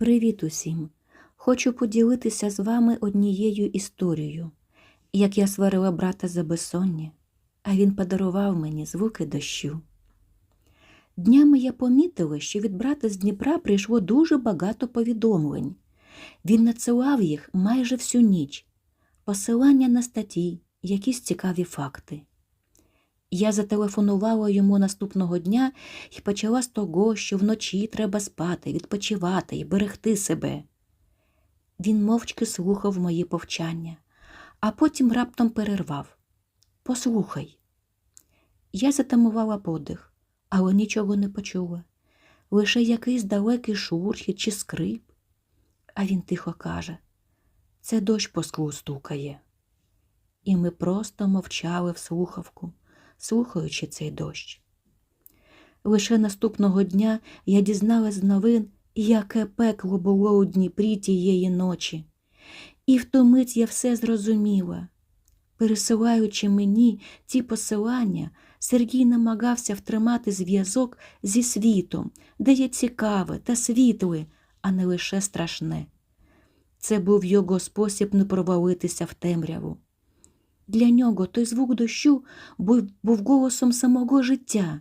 Привіт усім! Хочу поділитися з вами однією історією, як я сварила брата за безсоння, а він подарував мені звуки дощу. Днями я помітила, що від брата з Дніпра прийшло дуже багато повідомлень. Він надсилав їх майже всю ніч, посилання на статті, якісь цікаві факти. Я зателефонувала йому наступного дня і почала з того, що вночі треба спати, відпочивати і берегти себе. Він мовчки слухав мої повчання, а потім раптом перервав. Послухай. Я затамувала подих, але нічого не почула. Лише якийсь далекий шурхіт чи скрип. А він тихо каже це дощ по склу стукає. І ми просто мовчали в слухавку, слухаючи цей дощ. Лише наступного дня я дізналась з новин, яке пекло було у Дніпрі тієї ночі. І в ту мить я все зрозуміла. Пересилаючи мені ці посилання, Сергій намагався втримати зв'язок зі світом, де є цікаве та світле, а не лише страшне. Це був його спосіб не провалитися в темряву. Для нього той звук дощу був, голосом самого життя.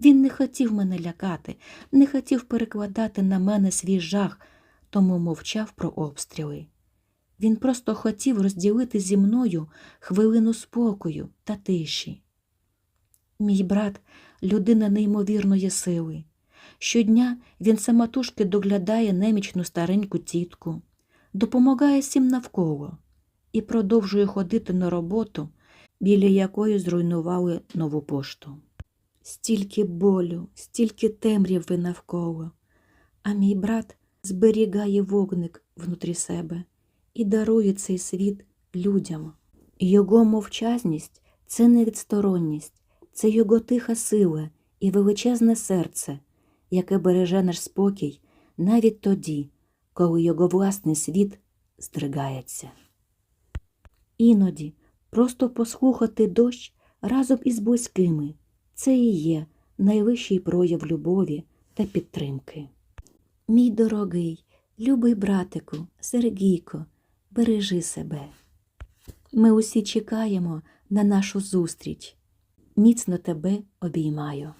Він не хотів мене лякати, не хотів перекладати на мене свій жах, тому мовчав про обстріли. Він просто хотів розділити зі мною хвилину спокою та тиші. Мій брат людина неймовірної сили. Щодня він самотужки доглядає немічну стареньку тітку, допомагає всім навколо і продовжує ходити на роботу, біля якої зруйнували нову пошту. Стільки болю, стільки темряви навколо, а мій брат зберігає вогник внутрі себе і дарує цей світ людям. Його мовчазність це не відсторонність, це його тиха сила і величезне серце, яке береже наш спокій навіть тоді, коли його власний світ здригається. Іноді просто послухати дощ разом із близькими це і є найвищий прояв любові та підтримки. Мій дорогий, любий братику, Сергійко, бережи себе. Ми усі чекаємо на нашу зустріч. Міцно тебе обіймаю.